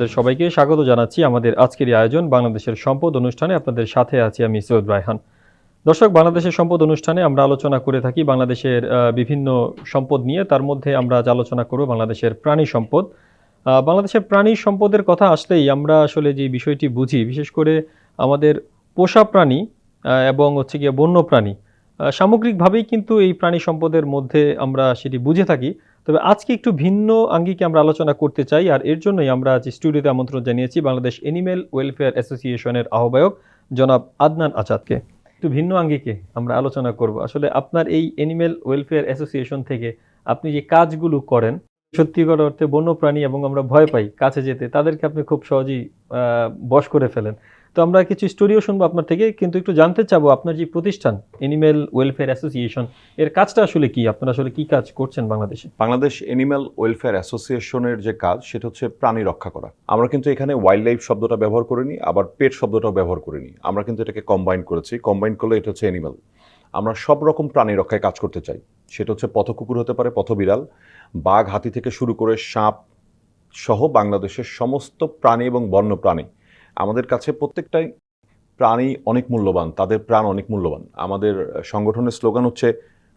আপনাদের সবাইকে স্বাগত জানাচ্ছি আমাদের আজকের এই আয়োজন বাংলাদেশের সম্পদ অনুষ্ঠানে। আপনাদের সাথে আছি আমি সৈয়দ রায়হান। দর্শক, বাংলাদেশের সম্পদ অনুষ্ঠানে আমরা আলোচনা করে থাকি বাংলাদেশের বিভিন্ন সম্পদ নিয়ে। তার মধ্যে আমরা আজ আলোচনা করব বাংলাদেশের প্রাণী সম্পদ। বাংলাদেশের প্রাণী সম্পদের কথা আসলেই আমরা আসলে যে বিষয়টি বুঝি, বিশেষ করে আমাদের পোষা প্রাণী এবং হচ্ছে গিয়ে বন্য প্রাণী সামগ্রিকভাবেই কিন্তু এই প্রাণী সম্পদের মধ্যে আমরা সেটি বুঝে থাকি। তবে আজকে একটু ভিন্ন আঙ্গিকে আমরা আলোচনা করতে চাই, আর এর জন্যই আমরা আজ স্টুডিওতে আমন্ত্রণ জানিয়েছি বাংলাদেশ এনিম্যাল ওয়েলফেয়ার অ্যাসোসিয়েশনের আহ্বায়ক জনাব আদনান আজাদকে। একটু ভিন্ন আঙ্গিকে আমরা আলোচনা করব। আসলে আপনার এই এনিম্যাল ওয়েলফেয়ার অ্যাসোসিয়েশন থেকে আপনি যে কাজগুলো করেন, সত্যিকার অর্থে বন্যপ্রাণী এবং আমরা ভয় পাই কাছে যেতে, তাদেরকে আপনি খুব সহজেই বশ করে ফেলেন। তো আমরা কিছু স্টোরিও শুনব আপনার থেকে, কিন্তু একটু জানতে চাবো আপনার যে প্রতিষ্ঠান এনিম্যাল ওয়েলফেয়ার অ্যাসোসিয়েশন এর কাজটা আসলে কি? আপনারা আসলে কি কাজ করছেন বাংলাদেশে? বাংলাদেশ এনিম্যাল ওয়েলফেয়ার অ্যাসোসিয়েশনের যে কাজ, সেটা হচ্ছে প্রাণী রক্ষা করা। আমরা কিন্তু এখানে ওয়াইল্ড লাইফ শব্দটা ব্যবহার করিনি, আবার পেট শব্দটাও ব্যবহার করিনি। আমরা কিন্তু এটাকে কম্বাইন করেছি। কম্বাইন করলে এটা হচ্ছে এনিম্যাল আমরা সব রকম প্রাণী রক্ষায় কাজ করতে চাই। সেটা হচ্ছে পথ কুকুর হতে পারে, পথবিড়াল, বাঘ হাতি থেকে শুরু করে সাপ সহ বাংলাদেশের সমস্ত প্রাণী এবং বন্য প্রাণী আমাদের কাছে প্রত্যেকটাই প্রাণী অনেক মূল্যবান তাদের প্রাণ অনেক মূল্যবান। আমাদের সংগঠনের স্লোগান হচ্ছে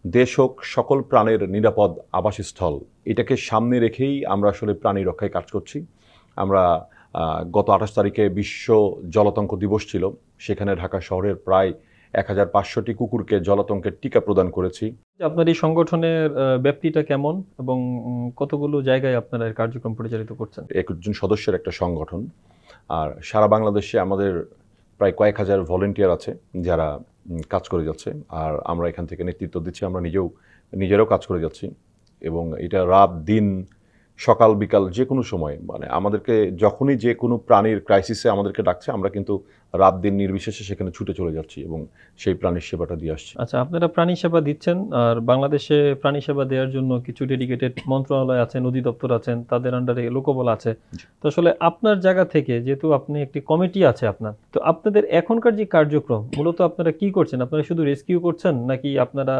দেশ হোক সকল প্রাণের নিরাপদ আবাসস্থল। এটাকে সামনে রেখেই আমরা আসলে প্রাণী রক্ষায় কাজ করছি। আমরা গত আঠাশ তারিখে বিশ্ব জলাতঙ্ক দিবস ছিল। সেখানে ঢাকা শহরের প্রায় এক হাজার পাঁচশোটি কুকুরকে জলাতঙ্কের টিকা প্রদান করেছি। আপনার এই সংগঠনের ব্যাপ্তিটা কেমন এবং কতগুলো জায়গায় আপনারা এর কার্যক্রম পরিচালিত করছেন? একজন সদস্যের একটা সংগঠন। আর সারা বাংলাদেশে আমাদের প্রায় কয়েক হাজার ভলেন্টিয়ার আছে যারা কাজ করে যাচ্ছে। আর আমরা এখান থেকে নেতৃত্ব দিচ্ছি, আমরা নিজেও, নিজেরাও কাজ করে যাচ্ছি। এবং এটা রাত দিন সকাল বিকাল যে কোনো সময় মানে আমাদেরকে যখনই যে কোনো প্রাণীর ক্রাইসিসে আমাদেরকে ডাকছে আমরা কিন্তু রাত দিন নির্বিশেষে সেখানে ছুটে চলে যাচ্ছি এবং সেই প্রাণীর সেবাটা দিয়ে আসছি। আচ্ছা আপনারা প্রাণী সেবা দিচ্ছেন আর বাংলাদেশে প্রাণী সেবা দেওয়ার জন্য কিছু ডেডিকেটেড মন্ত্রণালয় আছেন দপ্তর আছেন তাদের আন্ডারে লোকবল আছে। তো আসলে আপনার জায়গা থেকে যেহেতু আপনি একটি কমিটি আছে আপনার তো আপনাদের এখনকার যে কার্যক্রম মূলত আপনারা কি করছেন? আপনারা শুধু রেস্কিউ করছেন নাকি আপনারা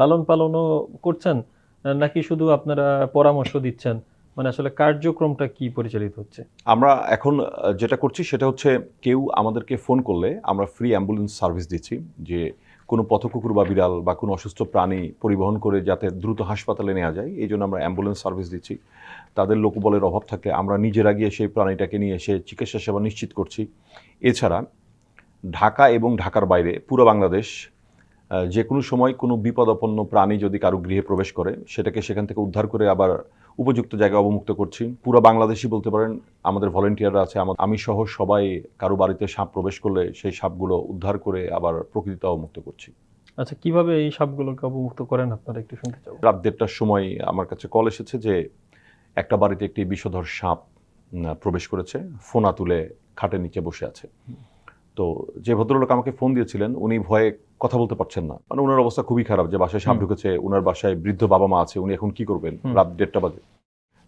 লালন পালনও করছেন? নাকি শুধু আপনারা পরামর্শ দিচ্ছেন? মানে আসলে কার্যক্রমটা কি পরিচালিত হচ্ছে? আমরা এখন যেটা করছি সেটা হচ্ছে কেউ আমাদেরকে ফোন করলে আমরা ফ্রি অ্যাম্বুলেন্স সার্ভিস দিচ্ছি, যে কোনো পথকুকুর বা বিড়াল বা কোনো অসুস্থ প্রাণী পরিবহন করে যাতে দ্রুত হাসপাতালে নেওয়া যায়, এই জন্য আমরা অ্যাম্বুলেন্স সার্ভিস দিচ্ছি। তাদের লোকবলের অভাব থাকলে আমরা নিজেরা গিয়ে সেই প্রাণীটাকে নিয়ে এসে চিকিৎসা সেবা নিশ্চিত করছি। এছাড়া ঢাকা এবং ঢাকার বাইরে পুরো বাংলাদেশ যে কোনো সময় কোনো বিপদাপন্ন প্রাণী যদি কারও গৃহে প্রবেশ করে সেটাকে সেখান থেকে উদ্ধার করে আবার উপযুক্ত জায়গায় অবমুক্ত করছি। পুরো বাংলাদেশই বলতে পারেন আমাদের ভলেন্টিয়াররা আছে আমা- আমি সহ সবাই কারও বাড়িতে সাপ প্রবেশ করলে সেই সাপগুলো উদ্ধার করে আবার প্রকৃতিতে অবমুক্ত করছি। আচ্ছা কীভাবে এই সাপগুলোকে অবমুক্ত করেন? আপনারা একটু শুনতে চাবো রাত দেড়টার সময় আমার কাছে কল এসেছে যে একটা বাড়িতে একটি বিষধর সাপ প্রবেশ করেছে ফোনা তুলে খাটের নিচে বসে আছে। তো যে ভদ্রলোক আমাকে ফোন দিয়েছিলেন উনি ভয়ে কথা বলতে পারছেন না। মানে ওনার অবস্থা খুবই খারাপ যে বাসায় সাপ ঢুকেছে ওনার বাসায় বৃদ্ধ বাবা মা আছে উনি এখন কি করবেন? রাত দেড়টা বাজে।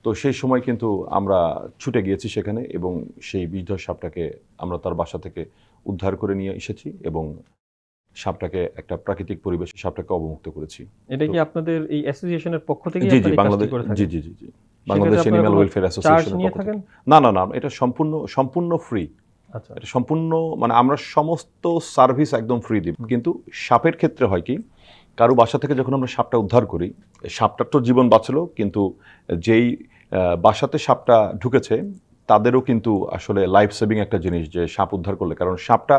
তো সেই সময় কিন্তু আমরা ছুটে গিয়েছি সেখানে এবং সেই বৃদ্ধ সাপটাকে আমরা তার বাসা থেকে উদ্ধার করে নিয়ে এসেছি এবং সাপটাকে একটা প্রাকৃতিক পরিবেশে সাপটাকে অবমুক্ত করেছি। এটা কি আপনাদের এই অ্যাসোসিয়েশনের পক্ষ থেকে G G Bangladesh G G G G. Bangladesh আপনারা ওয়েলফেয়ার অ্যাসোসিয়েশন না না না এটা সম্পূর্ণ সম্পূর্ণ ফ্রি এটা সম্পূর্ণ মানে আমরা সমস্ত সার্ভিস একদম ফ্রি দিই। কিন্তু সাপের ক্ষেত্রে হয় কি কারও বাসা থেকে যখন আমরা সাপটা উদ্ধার করি সাপটার তো জীবন বাঁচলো কিন্তু যেই বাসাতে সাপটা ঢুকেছে তাদেরও কিন্তু আসলে লাইফ সেভিং একটা জিনিস যে সাপ উদ্ধার করলে। কারণ সাপটা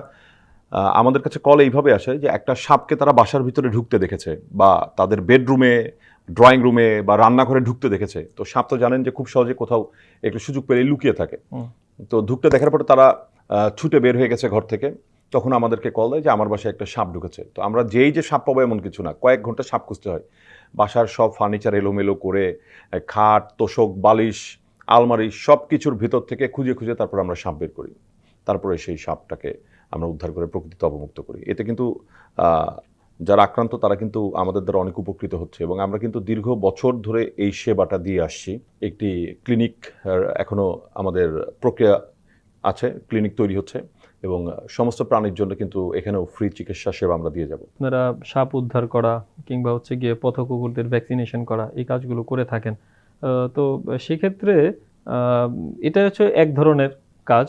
আমাদের কাছে কল এইভাবে আসে যে একটা সাপকে তারা বাসার ভিতরে ঢুকতে দেখেছে বা তাদের বেডরুমে ড্রয়িং রুমে বা রান্নাঘরে ঢুকতে দেখেছে। তো সাপ তো জানেন যে খুব সহজে কোথাও একটু সুযোগ পেলে লুকিয়ে থাকে। তো ঢুকতে দেখার পরে তারা ছুটে বের হয়ে গেছে ঘর থেকে। তখন আমাদেরকে কল দেয় যে, আমার বাসায় একটা সাপ ঢুকেছে। তো আমরা যেই যে সাপ পাবো এমন কিছু না। কয়েক ঘণ্টা সাপ খুঁজতে হয়। বাসার সব ফার্নিচার এলোমেলো করে খাট, তোষক, বালিশ, আলমারি সব কিছুর ভিতর থেকে খুঁজে খুঁজে তারপর আমরা সাপ বের করি। তারপরে সেই সাপটাকে আমরা উদ্ধার করে প্রকৃতিতে অবমুক্ত করি। এতে কিন্তু যারা আক্রান্ত তারা কিন্তু আমাদের দ্বারা অনেক উপকৃত হচ্ছে এবং আমরা কিন্তু দীর্ঘ বছর ধরে এই সেবাটা দিয়ে আসছি। একটি ক্লিনিক এখনও আমাদের প্রক্রিয়া আছে ক্লিনিক তৈরি হচ্ছে এবং সমস্ত প্রাণীর জন্য কিন্তু এখানেও ফ্রি চিকিৎসা সেবা আমরা দিয়ে যাব। আপনারা সাপ উদ্ধার করা কিংবা হচ্ছে গিয়ে পথ কুকুরদের ভ্যাকসিনেশন করা এই কাজগুলো করে থাকেন। তো সেক্ষেত্রে এটা হচ্ছে এক ধরনের কাজ।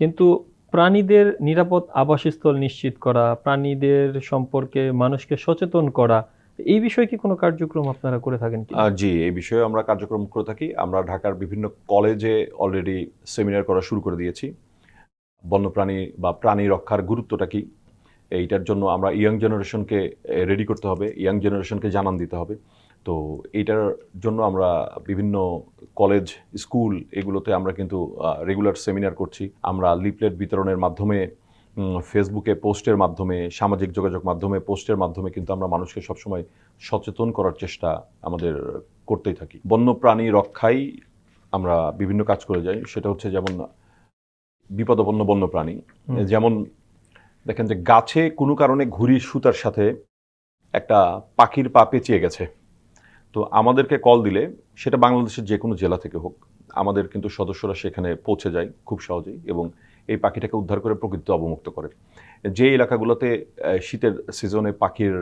কিন্তু প্রাণীদের নিরাপদ আবাসস্থল নিশ্চিত করা, প্রাণীদের সম্পর্কে মানুষকে সচেতন করা এই বিষয়ে কি কোনো কার্যক্রম আপনারা করে থাকেন জি, এই বিষয়ে আমরা কার্যক্রম করে থাকি। আমরা ঢাকার বিভিন্ন কলেজে অলরেডি সেমিনার করা শুরু করে দিয়েছি। বন্যপ্রাণী বা প্রাণী রক্ষার গুরুত্বটা কি? এইটার জন্য আমরা ইয়াং জেনারেশনকে রেডি করতে হবে ইয়াং জেনারেশনকে জানান দিতে হবে। তো এইটার জন্য আমরা বিভিন্ন কলেজ, স্কুল এগুলোতে আমরা কিন্তু রেগুলার সেমিনার করছি। আমরা লিফলেট বিতরণের মাধ্যমে ফেসবুকে পোস্টের মাধ্যমে সামাজিক যোগাযোগ মাধ্যমে পোস্টের মাধ্যমে কিন্তু আমরা মানুষকে সবসময় সচেতন করার চেষ্টা আমাদের করতেই থাকি। বন্যপ্রাণী রক্ষায় আমরা বিভিন্ন কাজ করে যাই। সেটা হচ্ছে যেমন বিপদপন্ন বন্যপ্রাণী। হুম। যেমন দেখেন যে গাছে কোনো কারণে ঘুড়ির সুতার সাথে একটা পাখির পা পেঁচিয়ে গেছে। তো আমাদেরকে কল দিলে সেটা বাংলাদেশের যে কোনো জেলা থেকে হোক আমাদের কিন্তু সদস্যরা সেখানে পৌঁছে যায় খুব সহজেই এবং এই পাখিটাকে উদ্ধার করে প্রকৃতি অবমুক্ত করে। যে এলাকাগুলোতে শীতের সিজনে পাখির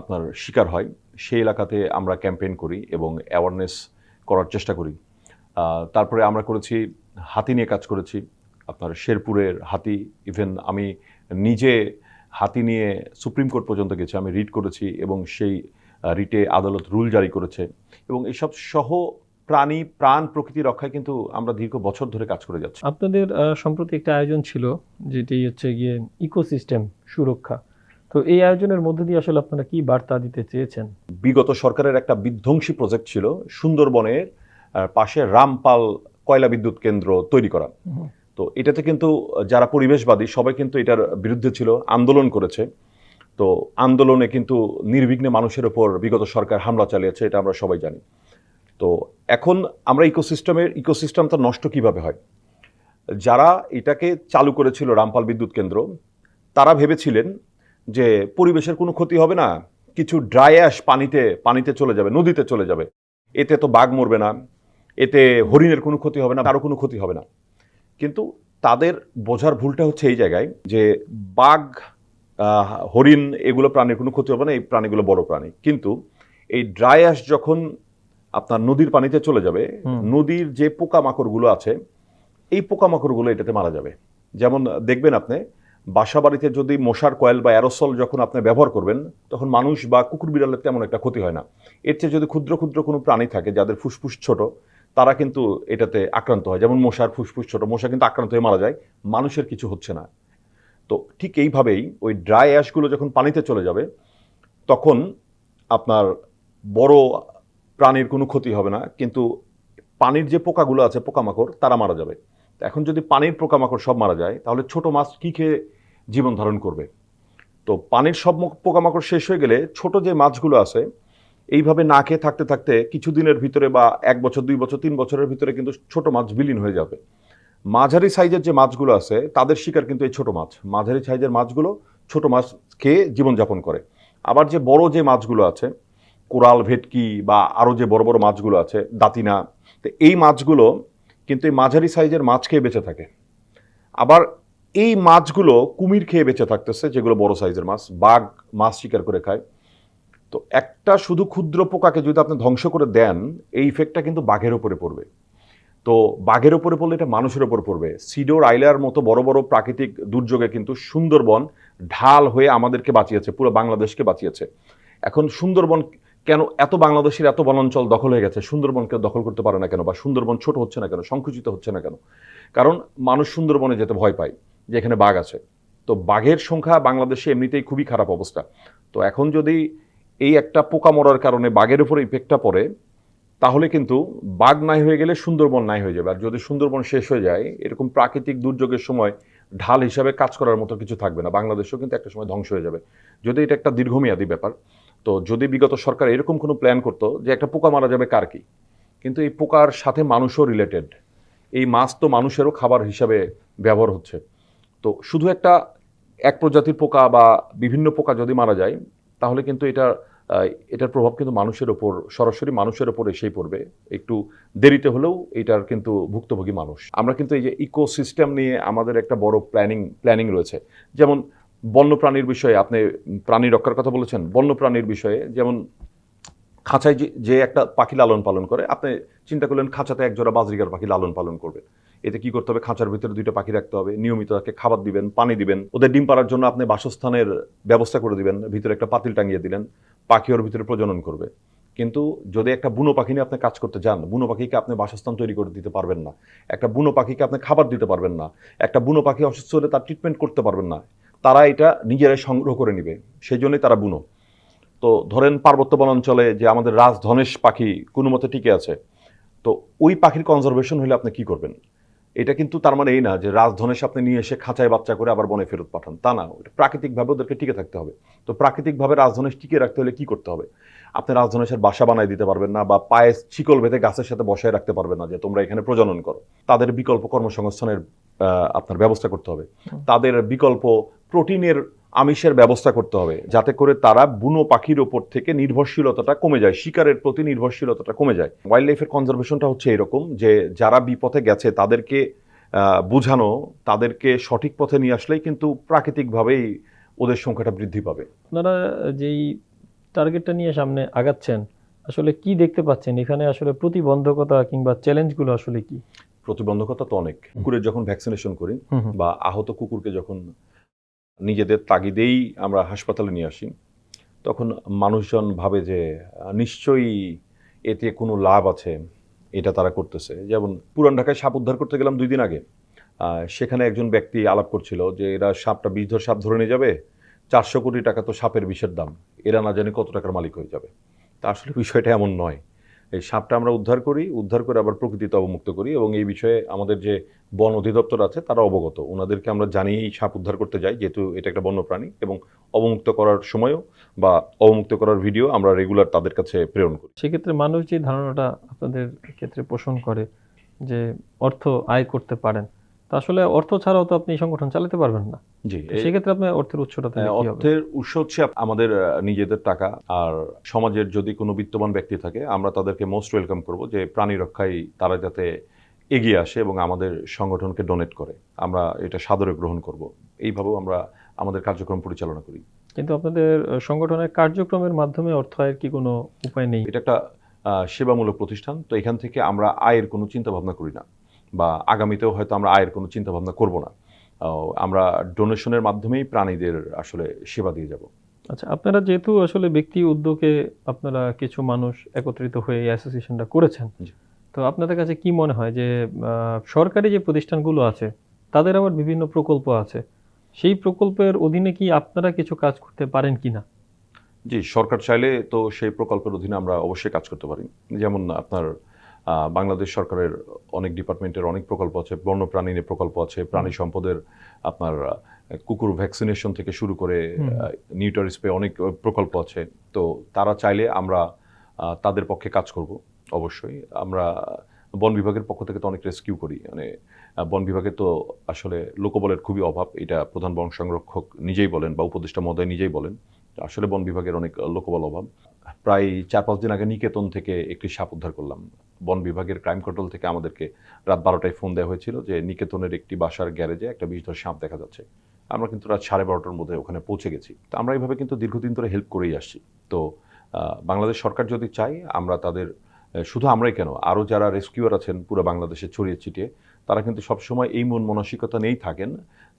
আপনার শিকার হয়, সেই এলাকাতে আমরা ক্যাম্পেইন করি এবং অ্যাওয়ারনেস করার চেষ্টা করি। তারপরে আমরা করেছি, হাতি নিয়ে কাজ করেছি, আপনার শেরপুরের হাতি ইভেন আমি নিজে হাতি নিয়ে সুপ্রিম কোর্ট পর্যন্ত গেছি, আমি রিট করেছি এবং সেই রিটে আদালত রুল জারি করেছে। এবং এসব সহ প্রাণী প্রাণ প্রকৃতি রক্ষায় কিন্তু আমরা দীর্ঘ বছর ধরে কাজ করে যাচ্ছি। আপনাদের সম্প্রতি একটা আয়োজন ছিল যেটি হচ্ছে গিয়ে ইকোসিস্টেম সুরক্ষা। তো এই আয়োজনের মধ্যে দিয়ে আসলে আপনারা কি বার্তা দিতে চেয়েছেন? বিগত সরকারের একটা বিধ্বংসী প্রজেক্ট ছিল সুন্দরবনের পাশে রামপাল কয়লা বিদ্যুৎ কেন্দ্র তৈরি করা। তো এটাতে কিন্তু যারা পরিবেশবাদী সবাই কিন্তু এটার বিরুদ্ধে ছিল আন্দোলন করেছে। তো আন্দোলনে কিন্তু নির্বিঘ্নে মানুষের ওপর বিগত সরকার হামলা চালিয়েছে এটা আমরা সবাই জানি। তো এখন আমরা ইকোসিস্টেমের ইকোসিস্টেমটা নষ্ট কীভাবে হয়? যারা এটাকে চালু করেছিল রামপাল বিদ্যুৎ কেন্দ্র, তারা ভেবেছিলেন যে পরিবেশের কোনো ক্ষতি হবে না, কিছু ড্রাই অ্যাশ পানিতে পানিতে চলে যাবে, নদীতে চলে যাবে। এতে তো বাঘ মরবে না, এতে হরিণের কোনো ক্ষতি হবে না, কারও কোনো ক্ষতি হবে না। কিন্তু তাদের বোঝার ভুলটা হচ্ছে এই জায়গায় যে বাঘ হরিণ এগুলো প্রাণীর কোনো ক্ষতি হবে না, এই প্রাণীগুলো বড় প্রাণী। কিন্তু এই ড্রাই অ্যাশ যখন আপনার নদীর পানিতে চলে যাবে নদীর যে পোকামাকড়গুলো আছে এই পোকামাকড়গুলো এটাতে মারা যাবে। যেমন দেখবেন আপনি বাসা বাড়িতে যদি মশার কয়েল বা অ্যারোসল যখন আপনি ব্যবহার করবেন তখন মানুষ বা কুকুর বিড়ালের তেমন একটা ক্ষতি হয় না। এর চেয়ে যদি ক্ষুদ্র ক্ষুদ্র কোনো প্রাণী থাকে যাদের ফুসফুস ছোট তারা কিন্তু এটাতে আক্রান্ত হয়। যেমন মশার ফুসফুস ছোট মশা কিন্তু আক্রান্ত হয়ে মারা যায় মানুষের কিছু হচ্ছে না। তো ঠিক এইভাবেই ওই ড্রাই অ্যাশগুলো যখন পানিতে চলে যাবে তখন আপনার বড় প্রাণীর কোনো ক্ষতি হবে না, কিন্তু পানির যে পোকাগুলো আছে, পোকামাকড়, তারা মারা যাবে। এখন যদি পানির পোকামাকড় সব মারা যায়, তাহলে ছোট মাছ কী খেয়ে জীবন ধারণ করবে? তো পানির সব পোকামাকড় শেষ হয়ে গেলে ছোট যে মাছগুলো আছে, এইভাবে না খেয়ে থাকতে থাকতে কিছুদিনের ভিতরে বা এক বছর, দুই বছর, তিন বছরের ভিতরে কিন্তু ছোট মাছ বিলীন হয়ে যাবে। মাঝারি সাইজের যে মাছগুলো আছে, তাদের শিকার কিন্তু এই ছোট মাছ। মাঝারি সাইজের মাছগুলো ছোট মাছ খেয়ে জীবনযাপন করে। আবার যে বড় যে মাছগুলো আছে কোরাল ভেটকি বা আরও যে বড় বড় মাছগুলো আছে, দাতিনা, তো এই মাছগুলো কিন্তু এই মাঝারি সাইজের মাছ খেয়ে বেঁচে থাকে। আবার এই মাছগুলো কুমির খেয়ে বেঁচে থাকতেছে, যেগুলো বড় সাইজের মাছ, বাঘ মাছ শিকার করে খায়। তো একটা শুধু ক্ষুদ্র পোকাকে যদি আপনি ধ্বংস করে দেন, এই ইফেক্টটা কিন্তু বাঘের ওপরে পড়বে। তো বাঘের ওপরে পড়লে এটা মানুষের উপর পড়বে। সিডোর আইলার মতো বড় বড় প্রাকৃতিক দুর্যোগে কিন্তু সুন্দরবন ঢাল হয়ে আমাদেরকে বাঁচিয়েছে, পুরো বাংলাদেশকে বাঁচিয়েছে। এখন সুন্দরবন কেন এত বাংলাদেশের এত বনাঞ্চল দখল হয়ে গেছে? সুন্দরবনকে দখল করতে পারে না কেন বা সুন্দরবন ছোট হচ্ছে না কেন? সংকুচিত হচ্ছে না কেন? কারণ মানুষ সুন্দরবনে যেতে ভয় পায়, যে এখানে বাঘ আছে। তো বাঘের সংখ্যা বাংলাদেশে এমনিতেই খুবই খারাপ অবস্থা। তো এখন যদি এই একটা পোকা মরার কারণে বাঘের উপর ইফেক্টটা পড়ে, তাহলে কিন্তু বাঘ নাই হয়ে গেলে সুন্দরবন নাই হয়ে যাবে। আর যদি সুন্দরবন শেষ হয়ে যায়, এরকম প্রাকৃতিক দুর্যোগের সময় ঢাল হিসাবে কাজ করার মতো কিছু থাকবে না। বাংলাদেশও কিন্তু একটা সময় ধ্বংস হয়ে যাবে। যদি এটা একটা দীর্ঘমেয়াদী ব্যাপার তো যদি বিগত সরকার এরকম কোনো প্ল্যান করতো যে একটা পোকা মারা যাবে কার কি? কিন্তু এই পোকার সাথে মানুষও রিলেটেড এই মাছ তো মানুষেরও খাবার হিসাবে ব্যবহার হচ্ছে। তো শুধু একটা এক প্রজাতির পোকা বা বিভিন্ন পোকা যদি মারা যায়, তাহলে কিন্তু এটা এটার প্রভাব কিন্তু মানুষের ওপর, সরাসরি মানুষের ওপর এসেই পড়বে। একটু দেরিতে হলেও এটার কিন্তু ভুক্তভোগী মানুষ। আমরা কিন্তু এই যে ইকোসিস্টেম নিয়ে আমাদের একটা বড় প্ল্যানিং প্ল্যানিং রয়েছে। যেমন বন্যপ্রাণীর বিষয়ে আপনি প্রাণী রক্ষার কথা বলেছেন, বন্যপ্রাণীর বিষয়ে যেমন খাঁচায় যে- একটা পাখি লালন পালন করে, আপনি চিন্তা করলেন খাঁচাতে এক জোড়া বাজরিকার পাখি লালন পালন করবেন এতে কি করতে হবে? খাঁচার ভিতরে দুইটা পাখি রাখতে হবে, নিয়মিত তাকে খাবার দিবেন, পানি দিবেন, ওদের ডিম পাড়ার জন্য আপনি বাসস্থানের ব্যবস্থা করে দিবেন, ভিতরে একটা পাতিল টাঙিয়ে দিলেন, পাখি ওর ভিতরে প্রজনন করবে। কিন্তু যদি একটা বুনো পাখি নিয়ে আপনি কাজ করতে যান, বুনো পাখিকে আপনি বাসস্থান তৈরি করে দিতে পারবেন না, একটা বুনো পাখিকে আপনি খাবার দিতে পারবেন না, একটা বুনো পাখি অসুস্থ হলে তার ট্রিটমেন্ট করতে পারবেন না তারা এটা নিজেরাই সংগ্রহ করে নিবে সেই জন্যই তারা বুনো। তো ধরেন পার্বত্য বনাঞ্চলে যে আমাদের রাজধনেশ পাখি কোনো মতে টিকে আছে, তো ওই পাখির কনজারভেশন হলে আপনি কি করবেন? এটা কিন্তু তার মানে এই না যে রাজধনেশ আপনি নিয়ে এসে খাঁচায় বাচ্চা করে আবার বনে ফেরত পাঠান, তা না প্রাকৃতিকভাবে ওদেরকে টিকে থাকতে হবে। তো প্রাকৃতিকভাবে রাজধনেশ টিকে রাখতে হলে কি করতে হবে? আপনি রাজধনেশের বাসা বানায় দিতে পারবেন না বা পায়ে শিকল বেঁধে গাছের সাথে বসায় রাখতে পারবেন না যে তোমরা এখানে প্রজনন করো। তাদের বিকল্প কর্মসংস্থানের আপনার ব্যবস্থা করতে হবে। তাদের বিকল্প প্রোটিনের আমিষের ব্যবস্থা করতে হবে যাতে করে তারা বুনো পাখির ওপর থেকে নির্ভরশীলতাটা কমে যায় শিকারের প্রতি নির্ভরশীলতাটা কমে যায়। ওয়াইল্ড লাইফের কনজারভেশনটা হচ্ছে এরকম যে যারা বিপথে গেছে তাদেরকে বোঝানো তাদেরকে সঠিক পথে নিয়ে আসলেই কিন্তু প্রাকৃতিকভাবেই ওদের সংখ্যাটা বৃদ্ধি পাবে। আপনারা যেই টার্গেটটা নিয়ে সামনে আগাচ্ছেন আসলে কি দেখতে পাচ্ছেন? এখানে আসলে প্রতিবন্ধকতা কিংবা চ্যালেঞ্জগুলো আসলে কি? প্রতিবন্ধকতা তো অনেক। কুকুরের যখন ভ্যাকসিনেশন করি। বা আহত কুকুরকে যখন নিজেদের তাগিদেই আমরা হাসপাতালে নিয়ে আসি তখন মানুষজন ভাবে যে নিশ্চয়ই এতে কোনো লাভ আছে এটা তারা করতেছে। যেমন পুরান ঢাকায় সাপ উদ্ধার করতে গেলাম দুই দিন আগে। সেখানে একজন ব্যক্তি আলাপ করছিল যে এরা সাপটা বিষধর সাপ ধরে নিয়ে যাবে চারশো কোটি টাকা তো সাপের বিষের দাম। এরা না জানি কত টাকার মালিক হয়ে যাবে। তা আসলে বিষয়টা এমন নয়। এই সাপটা আমরা উদ্ধার করি, উদ্ধার করে আবার প্রকৃতিতে অবমুক্ত করি এবং এই বিষয়ে আমাদের যে বন অধিদপ্তর আছে তারা অবগত। ওনাদেরকে আমরা জানিয়েই সাপ উদ্ধার করতে যাই, যেহেতু এটা একটা বন্যপ্রাণী এবং অবমুক্ত করার সময়ও বা অবমুক্ত করার ভিডিও আমরা রেগুলার তাদের কাছে প্রেরণ করি। সেক্ষেত্রে মানুষ যে ধারণাটা আপনাদের ক্ষেত্রে পোষণ করে যে অর্থ আয় করতে পারেন তা আসলে অর্থ ছাড়াও তো আপনি সংগঠন চালাতে পারবেন না। জি সেক্ষেত্রে আপনার অর্থের উৎসটা হ্যাঁ, অর্থের উৎস হচ্ছে আমাদের নিজেদের টাকা। আর সমাজের যদি কোনো বিত্তবান ব্যক্তি থাকে আমরা তাদেরকে মোস্ট ওয়েলকাম করব যে প্রাণী রক্ষায় তারা যাতে এগিয়ে আসে এবং আমাদের সংগঠনকে ডোনেট করে। আমরা এটা সাদরে গ্রহণ করব। এইভাবেও আমরা আমাদের কার্যক্রম পরিচালনা করি। কিন্তু আপনাদের সংগঠনের কার্যক্রমের মাধ্যমে অর্থ আয়ের কি কোনো উপায় নেই? এটা একটা আহ, সেবামূলক প্রতিষ্ঠান তো এখান থেকে আমরা আয়ের কোনো চিন্তা ভাবনা করি না। বা আগামীতেও হয়তো আমরা আয়ের কোনো চিন্তা ভাবনা করব না। আমরা ডোনেশনের মাধ্যমেই প্রাণীদের আসলে সেবা দিয়ে যাব। আচ্ছা আপনারা যেহেতু আসলে ব্যক্তি উদ্যোগে আপনারা কিছু মানুষ একত্রিত হয়ে এই অ্যাসোসিয়েশনটা করেছেন তো আপনাদের কাছে কি মনে হয় যে সরকারি যে প্রতিষ্ঠানগুলো আছে তাদের আবার বিভিন্ন প্রকল্প আছে সেই প্রকল্পের অধীনে কি আপনারা কিছু কাজ করতে পারেন কিনা জি সরকার চাইলে তো সেই প্রকল্পের অধীনে আমরা অবশ্যই কাজ করতে পারি। যেমন আপনার বাংলাদেশ সরকারের অনেক ডিপার্টমেন্টের অনেক প্রকল্প আছে বন্যপ্রাণী নিয়ে প্রকল্প আছে প্রাণী সম্পদের আপনার কুকুর ভ্যাকসিনেশন থেকে শুরু করে। নিউটার অনেক প্রকল্প আছে। তো তারা চাইলে আমরা তাদের পক্ষে কাজ করব অবশ্যই। আমরা বন বিভাগের পক্ষ থেকে তো অনেক রেস্কিউ করি মানে বন বিভাগে তো আসলে লোকবলের খুবই অভাব এটা প্রধান বন সংরক্ষক নিজেই বলেন বা উপদেষ্টা মহোদয় নিজেই বলেন। আসলে বন বিভাগের অনেক লোকবল অভাব। প্রায় চার, পাঁচ দিন আগে নিকেতন থেকে একটি সাপ উদ্ধার করলাম। বন বিভাগের ক্রাইম কন্ট্রোল থেকে আমাদেরকে রাত বারোটায় ফোন দেওয়া হয়েছিল যে নিকেতনের একটি বাসার গ্যারেজে একটা বিষধর সাপ দেখা যাচ্ছে। আমরা কিন্তু রাত সাড়ে বারোটার মধ্যে ওখানে পৌঁছে গেছি। তো আমরা এইভাবে কিন্তু দীর্ঘদিন ধরে হেল্প করেই আসছি। তো বাংলাদেশ সরকার যদি চাই আমরা তাদের শুধু আমরাই কেন, আরও যারা রেস্কিউয়ার আছেন পুরো বাংলাদেশে ছড়িয়ে ছিটিয়ে, তারা কিন্তু সবসময় এই মন মানসিকতা নিয়েই থাকেন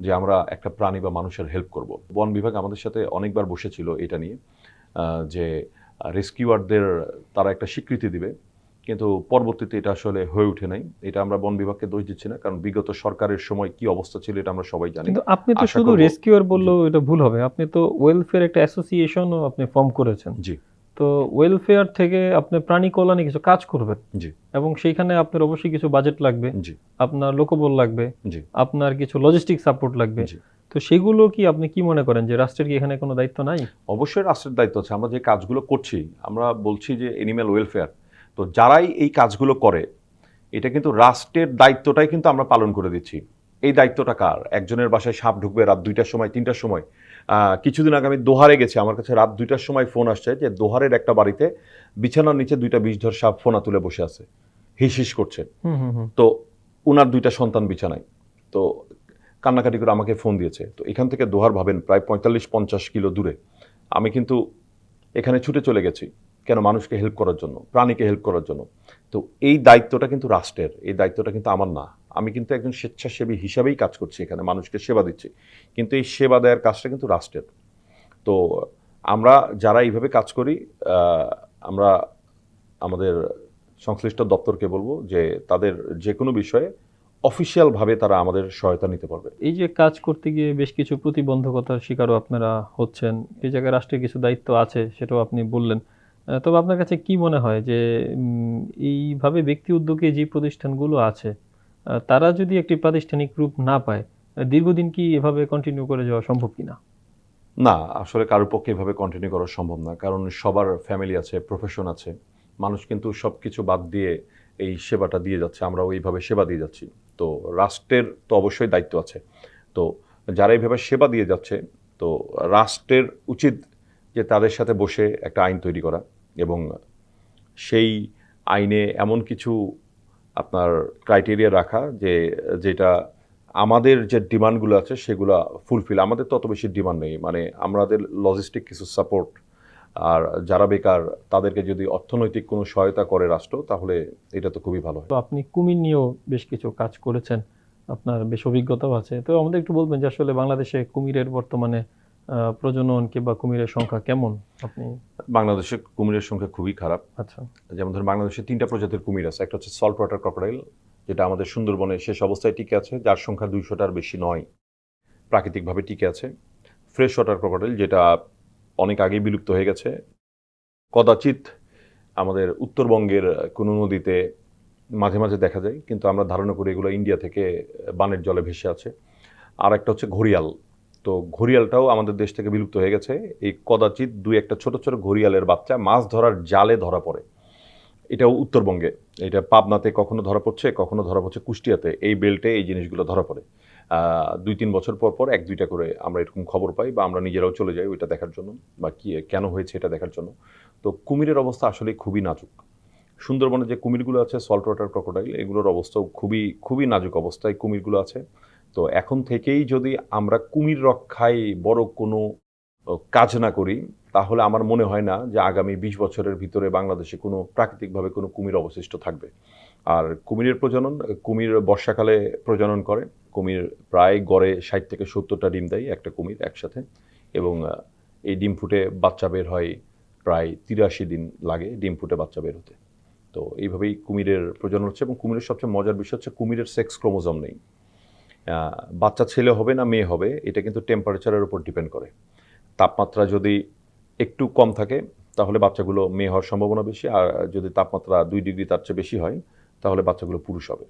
যে আমরা একটা প্রাণী বা মানুষের হেল্প করব। বন বিভাগ আমাদের সাথে অনেকবার বসেছিল এটা নিয়ে যে রেস্কিউয়ারদের তারা একটা স্বীকৃতি দিবে। কিন্তু পরবর্তীতে এটা আসলে হয়ে ওঠে নাই। এটা আমরা বন বিভাগকে দোষ দিচ্ছি না কারণ বিগত সরকারের সময় কি অবস্থা ছিল এটা আমরা সবাই জানি। কিন্তু আপনি তো শুধু রেস্কিউয়ার বললেও এটা ভুল হবে। আপনি তো ওয়েলফেয়ার একটা অ্যাসোসিয়েশনও আপনি ফর্ম করেছেন। জি। তো ওয়েলফেয়ার থেকে আপনি প্রাণী কল্যাণে কিছু কাজ করবেন। জি। এবং সেইখানে আপনার অবশ্যই কিছু বাজেট লাগবে। জি। আপনার লোকবল লাগবে। জি। আপনার কিছু লজিস্টিক সাপোর্ট লাগবে। জি। তো সেগুলো কি আপনি কি মনে করেন যে রাষ্ট্রের কি এখানে কোনো দায়িত্ব নাই? অবশ্যই রাষ্ট্রের দায়িত্ব আছে। আমরা যে কাজগুলো করছি আমরা বলছি যে এনিম্যাল ওয়েলফেয়ার তো যারাই এই কাজগুলো করে এটা কিন্তু রাষ্ট্রের দায়িত্বটাই কিন্তু আমরা পালন করে দিচ্ছি। এই দায়িত্বটা কার? একজনের বাসায় সাপ ঢুকবে রাত দুইটার সময় তিনটার সময়। কিছুদিন আগে আমি দোহারে গেছি। আমার কাছে রাত দুইটার সময় ফোন আসছে যে দোহারের একটা বাড়িতে বিছানার নিচে দুইটা বিষধর সাপ ফোনা তুলে বসে আছে। হিস হিস করছে। তো উনার দুইটা সন্তান বিছানায়। তো কান্নাকাটি করে আমাকে ফোন দিয়েছে। তো এখান থেকে দোহার ভাবেন প্রায় পঁয়তাল্লিশ পঞ্চাশ কিলো দূরে। আমি কিন্তু এখানে ছুটে চলে গেছি কেন মানুষকে হেল্প করার জন্য প্রাণীকে হেল্প করার জন্য। তো এই দায়িত্বটা কিন্তু রাষ্ট্রের এই দায়িত্বটা কিন্তু আমার না। আমি কিন্তু একজন স্বেচ্ছাসেবী হিসাবেই কাজ করছি এখানে, মানুষকে সেবা দিচ্ছি। কিন্তু এই সেবা দেওয়ার কাজটা কিন্তু রাষ্ট্রের। তো আমরা যারা এইভাবে কাজ করি আমরা আমাদের সংশ্লিষ্ট দপ্তরকে বলব যে তাদের যে কোনো বিষয়ে অফিসিয়ালভাবে তারা আমাদের সহায়তা নিতে পারবে। এই যে কাজ করতে গিয়ে বেশ কিছু প্রতিবন্ধকতার শিকারও আপনারা হচ্ছেন, এই জায়গায় রাষ্ট্রের কিছু দায়িত্ব আছে সেটাও আপনি বললেন। তবে আপনার কাছে কি মনে হয় যে এইভাবে ব্যক্তি উদ্যোগে যে প্রতিষ্ঠানগুলো আছে তারা যদি একটি প্রাতিষ্ঠানিক রূপ না পায় দীর্ঘদিন কি এভাবে কন্টিনিউ করে যাওয়া সম্ভব কিনা? না, আসলে কারোর পক্ষে এভাবে কন্টিনিউ করা সম্ভব না। কারণ সবার ফ্যামিলি আছে প্রফেশন আছে। মানুষ কিন্তু সব কিছু বাদ দিয়ে এই সেবাটা দিয়ে যাচ্ছে। আমরাও এইভাবে সেবা দিয়ে যাচ্ছি। তো রাষ্ট্রের তো অবশ্যই দায়িত্ব আছে। তো যারা এইভাবে সেবা দিয়ে যাচ্ছে, তো রাষ্ট্রের উচিত যে তাদের সাথে বসে একটা আইন তৈরি করা এবং সেই আইনে এমন কিছু আপনার ক্রাইটেরিয়া রাখা যে, যেটা আমাদের যে ডিমান্ডগুলো আছে সেগুলো ফুলফিল আমাদের তো অত বেশি ডিমান্ড নেই। মানে আমাদের লজিস্টিক কিছু সাপোর্ট আর যারা বেকার তাদেরকে যদি অর্থনৈতিক কোনো সহায়তা করে রাষ্ট্র, তাহলে এটা তো খুবই ভালো তো আপনি কুমির নিয়েও বেশ কিছু কাজ করেছেন। আপনার বেশ অভিজ্ঞতাও আছে। তো আমাদের একটু বলবেন যে আসলে বাংলাদেশে কুমিরের বর্তমানে প্রজনন কিংবা কুমিরের সংখ্যা কেমন? আপনি বাংলাদেশে কুমিরের সংখ্যা খুবই খারাপ। আচ্ছা। যেমন ধরুন বাংলাদেশে তিনটা প্রজাতির কুমির আছে। একটা হচ্ছে সল্ট ওয়াটার ক্রকোডাইল যেটা আমাদের সুন্দরবনে শেষ অবস্থায় টিকে আছে যার সংখ্যা দুইশোটার বেশি নয়। প্রাকৃতিকভাবে টিকে আছে। ফ্রেশ ওয়াটার ক্রকোডাইল যেটা অনেক আগেই বিলুপ্ত হয়ে গেছে। কদাচিৎ আমাদের উত্তরবঙ্গের কোনো নদীতে মাঝে মাঝে দেখা যায় কিন্তু আমরা ধারণা করি এগুলো ইন্ডিয়া থেকে বানের জলে ভেসে আছে। আর একটা হচ্ছে ঘড়িয়াল। তো ঘড়িয়ালটাও আমাদের দেশ থেকে বিলুপ্ত হয়ে গেছে। এই কদাচিৎ দুই একটা ছোট ছোট ঘড়িয়ালের বাচ্চা মাছ ধরার জালে ধরা পড়ে। এটাও উত্তরবঙ্গে। এটা পাবনাতে কখনো ধরা পড়ছে, কখনো ধরা পড়ছে কুষ্টিয়াতে। এই বেল্টে এই জিনিসগুলো ধরা পড়ে। দুই তিন বছর পর পর এক দুইটা করে আমরা এরকম খবর পাই বা আমরা নিজেরাও চলে যাই ওইটা দেখার জন্য বা কি, কেন হয়েছে এটা দেখার জন্য। তো কুমিরের অবস্থা আসলে খুবই নাজুক। সুন্দরবনে যে কুমিরগুলো আছে সল্ট ওয়াটার ক্রকোডাইল এগুলোর অবস্থাও খুবই খুবই নাজুক অবস্থায় কুমিরগুলো আছে। তো এখন থেকেই যদি আমরা কুমির রক্ষায় বড় কোনো কাজ না করি, তাহলে আমার মনে হয় না যে আগামী বিশ বছরের ভিতরে বাংলাদেশে কোনো প্রাকৃতিকভাবে কোনো কুমির অবশিষ্ট থাকবে। আর কুমিরের প্রজনন, কুমির বর্ষাকালে প্রজনন করে, কুমির প্রায় গড়ে ষাট থেকে সত্তরটা ডিম দেয় একটা কুমির একসাথে এবং এই ডিম ফুটে বাচ্চা বের হয় প্রায় তিরাশি দিন লাগে ডিম ফুটে বাচ্চা বের হতে। তো এইভাবেই কুমিরের প্রজনন হচ্ছে এবং কুমিরের সবচেয়ে মজার বিষয় হচ্ছে কুমিরের সেক্স ক্রোমোজম নেই। বাচ্চা ছেলে হবে না মেয়ে হবে এটা কিন্তু টেম্পারেচারের উপর ডিপেন্ড করে। তাপমাত্রা যদি একটু কম থাকে তাহলে বাচ্চাগুলো মেয়ে হওয়ার সম্ভাবনা বেশি আর যদি তাপমাত্রা দুই ডিগ্রি তার চেয়ে বেশি হয় তাহলে বাচ্চাগুলো পুরুষ হবে।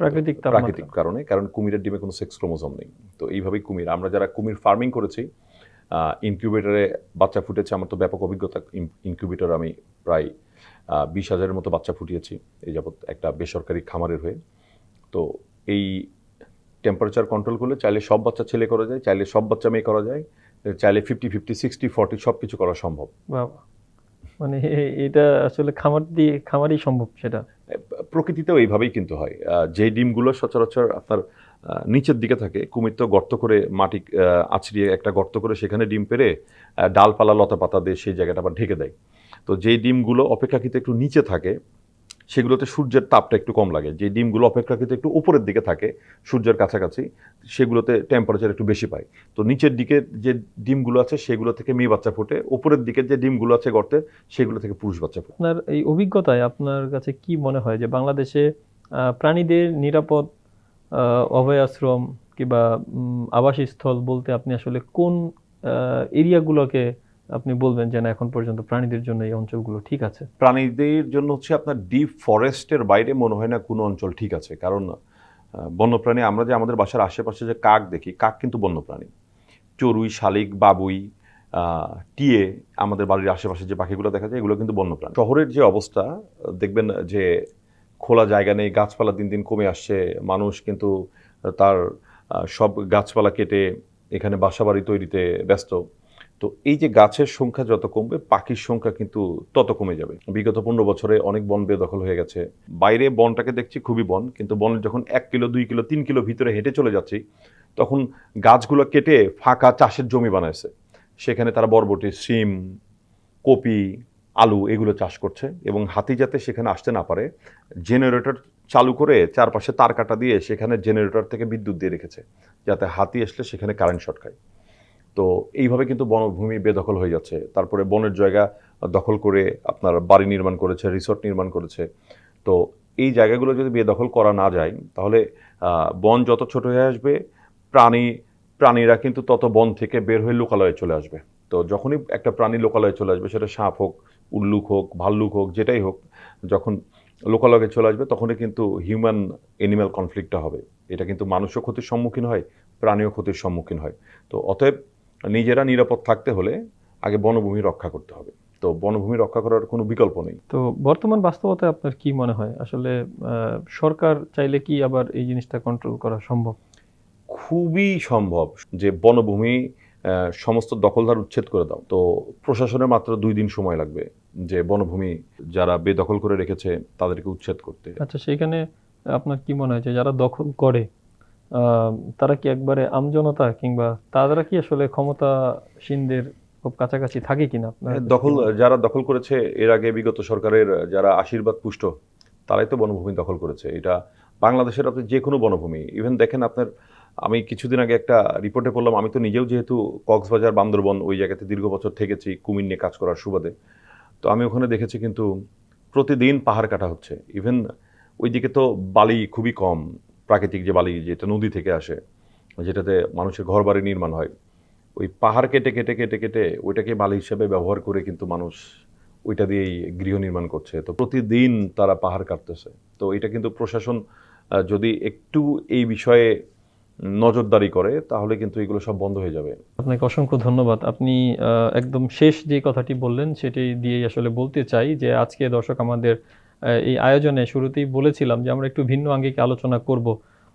প্রাকৃতিক প্রাকৃতিক কারণে কারণ কুমিরের ডিমে কোনো সেক্স ক্রোমোজোম নেই। তো এইভাবেই কুমির আমরা যারা কুমির ফার্মিং করেছি ইনকিউবেটরে বাচ্চা ফুটেছে আমার তো ব্যাপক অভিজ্ঞতা ইনকিউবেটর আমি প্রায় বিশ হাজারের মতো বাচ্চা ফুটিয়েছি এই যাবৎ একটা বেসরকারি খামারের হয়ে। তো এই টেম্পারেচার কন্ট্রোল করলে চাইলে সব বাচ্চা ছেলে করা যায় চাইলে সব বাচ্চা মেয়ে করা যায় চাইলে ফিফটি ফিফটি সিক্সটি ফর্টি সব কিছু করা সম্ভব। মানে এটা আসলে খামার দিয়ে খামারই সম্ভব সেটা। প্রকৃতিতেও এইভাবেই কিন্তু হয়। যে ডিমগুলো সচরাচর আপনার নিচের দিকে থাকে কুমির তো গর্ত করে মাটি আছড়িয়ে একটা গর্ত করে সেখানে ডিম পেরে ডালপালা লতা পাতা দিয়ে সেই জায়গাটা আবার ঢেকে দেয়। তো যেই ডিমগুলো অপেক্ষাকৃত একটু নিচে থাকে সেগুলোতে সূর্যের তাপটা একটু কম লাগে। যে ডিমগুলো অপেক্ষাকৃত একটু উপরের দিকে থাকে, সূর্যের কাছাকাছি, সেগুলোতে টেম্পারেচার একটু বেশি পায়। তো নিচের দিকে যে ডিমগুলো আছে, সেগুলো থেকে মেয়ে বাচ্চা ফোটে, উপরের দিকে যে ডিমগুলো আছে গর্তে, সেগুলো থেকে পুরুষ বাচ্চা ফোটে। আপনার এই অভিজ্ঞতায় আপনার কাছে কি মনে হয় যে বাংলাদেশে প্রাণীদের নিরাপদ অভয়াশ্রম কিংবা আবাসস্থল বলতে আপনি আসলে কোন এরিয়াগুলোকে আপনি বলবেন যে না, এখন পর্যন্ত প্রাণীদের জন্য এই অঞ্চলগুলো ঠিক আছে। প্রাণীদের জন্য হচ্ছে আপনার ডিপ ফরেস্টের বাইরে মনে হয় না কোনো অঞ্চল ঠিক আছে। কারণ বন্যপ্রাণী আমরা যে আমাদের বাসার আশেপাশে যে কাক দেখি, কাক কিন্তু বন্যপ্রাণী। চড়ুই, শালিক, বাবুই টিয়ে আমাদের বাড়ির আশেপাশে যে পাখিগুলো দেখা যায়, এগুলো কিন্তু বন্যপ্রাণী। শহরের যে অবস্থা, দেখবেন যে খোলা জায়গা নেই, গাছপালা দিন দিন কমে আসছে, মানুষ কিন্তু তার সব গাছপালা কেটে এখানে বাসাবাড়ি তৈরিতে ব্যস্ত। তো এই যে গাছের সংখ্যা যত কমবে, পাখির সংখ্যা কিন্তু তত কমে যাবে। বিগত পনেরো বছরে অনেক বন বেদখল হয়ে গেছে। বাইরে বনটাকে দেখছি খুবই বন, কিন্তু বন যখন এক কিলো, দুই কিলো, তিন কিলো ভিতরে হেঁটে চলে যাচ্ছি, তখন গাছগুলো কেটে ফাঁকা চাষের জমি বানাইছে। সেখানে তারা বরবটি, সিম, কপি, আলু এগুলো চাষ করছে এবং হাতি যাতে সেখানে আসতে না পারে, জেনারেটর চালু করে চারপাশে তার কাটা দিয়ে সেখানে জেনারেটর থেকে বিদ্যুৎ দিয়ে রেখেছে, যাতে হাতি আসলে সেখানে কারেন্ট শর্ট খায়। তো এইভাবে কিন্তু বনভূমি বেদখল হয়ে যাচ্ছে। তারপরে বনের জায়গা দখল করে আপনার বাড়ি নির্মাণ করেছে, রিসোর্ট নির্মাণ করেছে। তো এই জায়গাগুলো যদি বেদখল করা না যায়, তাহলে বন যত ছোট হয়ে আসবে, প্রাণী, প্রাণীরা কিন্তু তত বন থেকে বের হয়ে লোকালয়ে চলে আসবে। তো যখনই একটা প্রাণী লোকালয়ে চলে আসবে, সেটা সাপ হোক, উল্লুক হোক, ভাল্লুক হোক, যেটাই হোক, যখন লোকালয়ে চলে আসবে, তখনই কিন্তু হিউম্যান এনিম্যাল কনফ্লিক্টটা হবে। এটা কিন্তু মানুষও ক্ষতির সম্মুখীন হয়, প্রাণীও ক্ষতির সম্মুখীন হয়। তো অতএব নিজেরা নিরাপদ থাকতে হলে আগে বনভূমি রক্ষা করতে হবে। তো বনভূমি রক্ষা করার কোনো বিকল্প নেই। তো বর্তমান বাস্তবতায় আপনার কি মনে হয়? আসলে সরকার চাইলে কি আবার এই জিনিসটা কন্ট্রোল করা সম্ভব? খুবই সম্ভব যে বনভূমি সমস্ত দখলদার উচ্ছেদ করে দাও। তো প্রশাসনের মাত্র দুই দিন সময় লাগবে যে বনভূমি যারা বেদখল করে রেখেছে তাদেরকে উচ্ছেদ করতে। আচ্ছা সেইখানে আপনার কি মনে হয় যে যারা দখল করে তারা কি একবারে আমজনতা কিংবা তারা কি আসলে ক্ষমতাসীনদের খুব কাছাকাছি থাকে কিনা হ্যাঁ, দখল যারা দখল করেছে এর আগে বিগত সরকারের যারা আশীর্বাদ পুষ্ট তারাই তো বনভূমি দখল করেছে। এটা বাংলাদেশের আপনি যে কোনো বনভূমি ইভেন দেখেন আপনার আমি কিছুদিন আগে একটা রিপোর্টে পড়লাম আমি তো নিজেও যেহেতু কক্সবাজার বান্দরবন ওই জায়গাতে দীর্ঘ বছর থেকেছি কুমির নিয়ে কাজ করার সুবাদে। তো আমি ওখানে দেখেছি কিন্তু প্রতিদিন পাহাড় কাটা হচ্ছে। ইভেন ওইদিকে তো বালি খুবই কম প্রাকৃতিক যে বালি যেটা নদী থেকে আসে, যেটাতে মানুষের ঘর বাড়ি নির্মাণ হয়, ওই পাহাড় কেটে কেটে কেটে কেটে ওইটাকে বালি হিসেবে ব্যবহার করে কিন্তু মানুষ ওইটা দিয়েই গৃহ নির্মাণ করছে। তো প্রতিদিন তারা পাহাড় কাটতেছে। তো এটা কিন্তু প্রশাসন যদি একটু এই বিষয়ে নজরদারি করে, তাহলে কিন্তু এগুলো সব বন্ধ হয়ে যাবে। আপনাকে অসংখ্য ধন্যবাদ। আপনি একদম শেষ যে কথাটি বললেন, সেটি দিয়েই আসলে বলতে চাই যে আজকে দর্শক আমাদের এই আয়োজনে শুরুতেই বলেছিলাম যে আমরা একটু ভিন্ন আঙ্গিকে আলোচনা করব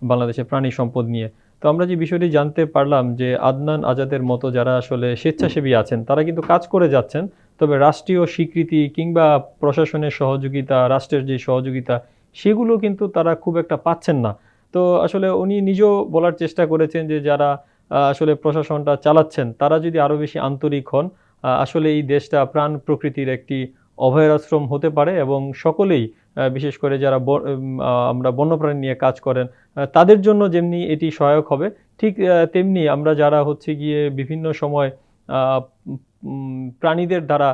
বাংলাদেশের প্রাণী সম্পদ নিয়ে। তো আমরা যে বিষয়টি জানতে পারলাম যে আদনান আজাদের মতো যারা আসলে স্বেচ্ছাসেবী আছেন, তারা কিন্তু কাজ করে যাচ্ছেন, তবে রাষ্ট্রীয় স্বীকৃতি কিংবা প্রশাসনের সহযোগিতা, রাষ্ট্রের যে সহযোগিতা, সেগুলো কিন্তু তারা খুব একটা পাচ্ছেন না। তো আসলে উনি নিজেও বলার চেষ্টা করেছেন যে যারা আসলে প্রশাসনটা চালাচ্ছেন, তারা যদি আরও বেশি আন্তরিক হন আসলে এই দেশটা প্রাণ প্রকৃতির একটি অভয়াশ্রম হতে পারে এবং সকলেই বিশেষ করে যারা আমরা বন্যপ্রাণী নিয়ে কাজ করেন তাদের জন্য যেমনি এটি সহায়ক হবে, ঠিক তেমনি আমরা যারা হচ্ছে গিয়ে বিভিন্ন সময় প্রাণীদের দ্বারা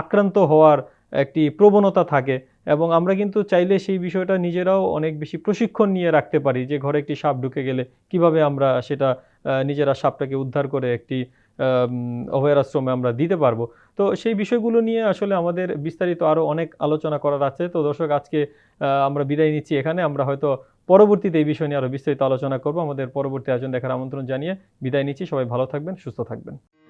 আক্রান্ত হওয়ার একটি প্রবণতা থাকে এবং আমরা কিন্তু চাইলে সেই বিষয়টা নিজেরাও অনেক বেশি প্রশিক্ষণ নিয়ে রাখতে পারি যে ঘরে একটি সাপ ঢুকে গেলে কীভাবে আমরা সেটা নিজেরা সাপটাকে উদ্ধার করে একটি আম, অভয়াশ্রমে আমরা দিতে পারব। তো সেই বিষয়গুলো নিয়ে আসলে আমাদের বিস্তারিত আরও অনেক আলোচনা করার আছে। তো দর্শক আজকে আমরা বিদায় নিচ্ছি এখানে। আমরা হয়তো পরবর্তীতে এই বিষয় নিয়ে আরও বিস্তারিত আলোচনা করব। আমাদের পরবর্তী আয়োজন দেখার আমন্ত্রণ জানিয়ে বিদায় নিচ্ছি। সবাই ভালো থাকবেন সুস্থ থাকবেন।